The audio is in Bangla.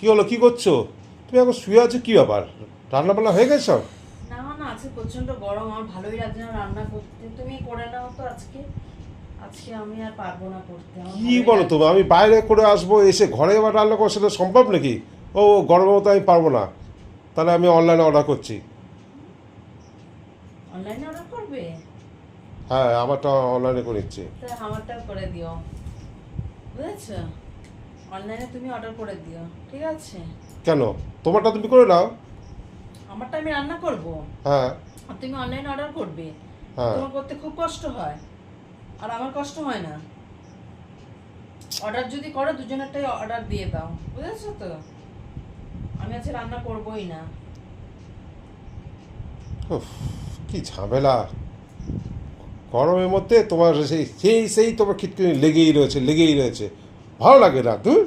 কি হলো কি করছ? তুমি এখন শুয়ে আছো কি ব্যাপার? রান্না বান্না হয়ে গেছে সব? না না আজকে প্রচণ্ড গরম আমার ভালোই লাগছে না রান্না করতে। তুমি করে নাও তো আজকে। আজকে আমি আর পারব না করতে কি বলো। তুমি? আমি বাইরে করে আসব এসে ঘরে এবার রান্না করো সেটা সম্ভব নাকি? ও গরমের মতো আমি পারব না। তাহলে আমি অনলাইনে অর্ডার করছি। অনলাইনে অর্ডার করবে? হ্যাঁ আমারটা অনলাইনে করে তা আমারটাও করে দিও। বুঝেছ? অনলাইনে তুমি অর্ডার করে দিও ঠিক আছে? কেন? তোমারটা তুমি করে নাও। আমারটা আমি রান্না করব। হ্যাঁ। আর তুমি অনলাইনে অর্ডার করবে। হ্যাঁ। তোমার করতে খুব কষ্ট হয়। আর আমার কষ্ট হয় না। অর্ডার যদি করো দুজনেরটাই অর্ডার দিয়ে দাও। বুঝেছ তো? আমি আজকে রান্না করবোই না। কি ঝামেলা। গরমের মধ্যে তোমার সেই সেই সেই তোমার খিটকিনি লেগেই রয়েছে লেগেই রয়েছে। ভালো লাগে না তুই